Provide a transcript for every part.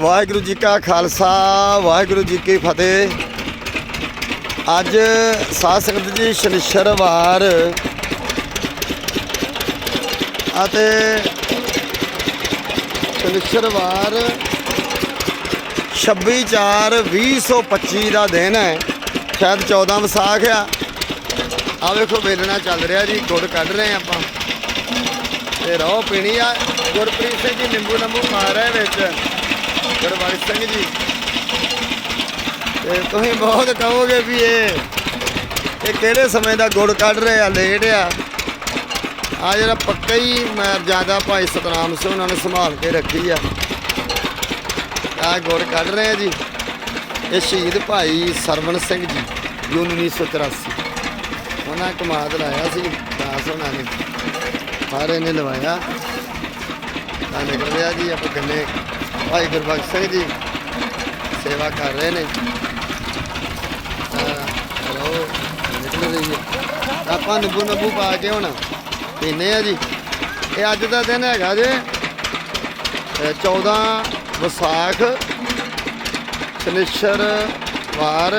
ਵਾਹਿਗੁਰੂ ਜੀ ਕਾ ਖਾਲਸਾ, ਵਾਹਿਗੁਰੂ ਜੀ ਕੀ ਫਤਿਹ। ਅੱਜ ਸਾਧ ਸੰਗਤ ਜੀ ਸ਼ਨੀਚਰਵਾਰ ਅਤੇ ਸ਼ਨੀਚਰਵਾਰ 26/4/2025 ਦਾ ਦਿਨ ਹੈ। ਸ਼ਾਇਦ 14 ਵਿਸਾਖ ਆ। ਆ ਵੇਖੋ ਵੇਲਣਾ ਚੱਲ ਰਿਹਾ ਜੀ, ਗੁੜ ਕੱਢ ਰਹੇ ਆਪਾਂ। ਤੇ ਰੋ ਪੀਣੀ ਆ। ਗੁਰਪ੍ਰੀਤ ਸਿੰਘ ਜੀ ਨਿੰਬੂ ਨੰਬੂ ਮਾਰ ਰਹੇ ਵਿੱਚ। ਗੁਰਬਖਸ਼ ਸਿੰਘ ਜੀ। ਤੇ ਤੁਸੀਂ ਬਹੁਤ ਕਹੋਗੇ ਵੀ ਇਹ ਇਹ ਕਿਹੜੇ ਸਮੇਂ ਦਾ ਗੁੜ ਕੱਢ ਰਹੇ ਆ ਲੇਟ ਆ? ਆ ਜਿਹੜਾ ਪੱਕਾ ਹੀ ਮੈਂ ਜ਼ਿਆਦਾ ਭਾਈ ਸਤਨਾਮ ਸਿੰਘ ਉਹਨਾਂ ਨੇ ਸੰਭਾਲ ਕੇ ਰੱਖੀ ਆ। ਆ ਗੁੜ ਕੱਢ ਰਹੇ ਆ ਜੀ। ਇਹ ਸ਼ਹੀਦ ਭਾਈ ਸਰਵਣ ਸਿੰਘ ਜੀ, ਜੂਨ 1984 ਉਹਨਾਂ ਕਮਾਦ ਲਾਇਆ ਸੀ, ਦਾਸ ਉਹਨਾਂ ਨੇ। ਸਾਰੇ ਨੇ ਲਵਾਇਆ। ਤਾਂ ਨਿਕਲ ਰਿਹਾ ਜੀ, ਆਪਾਂ ਗੰਨੇ ਭਾਈ ਗੁਰਬਖਸ਼ ਸਿੰਘ ਜੀ। ਸੇਵਾ ਕਰ ਰਹੇ ਨੇ। ਤਾਂ ਨਿਕਲ ਰਹੀ ਹੈ। ਆਪਾਂ ਨਿੰਬੂ ਨੰਬੂ ਪਾ ਕੇ ਹੁਣ ਪੀਨੇ ਆ ਜੀ। ਇਹ ਅੱਜ ਦਾ ਦਿਨ ਹੈਗਾ ਜੇ। ਇਹ 14 ਵਿਸਾਖ ਸ਼ਨੀਚਰ ਵਾਰ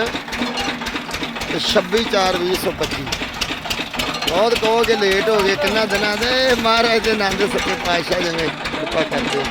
26 4 2025 ਬਹੁਤ ਕਹੋਗੇ ਲੇਟ ਹੋ ਗਏ, ਕਿੰਨਾ ਦਿਨਾਂ ਦੇ? ਮਹਾਰਾਜ ਦੇ ਆਨੰਦ ਸੱਚੇ ਪਾਤਸ਼ਾਹ ਜਿਵੇਂ ਕਿਰਪਾ ਕਰਦੇ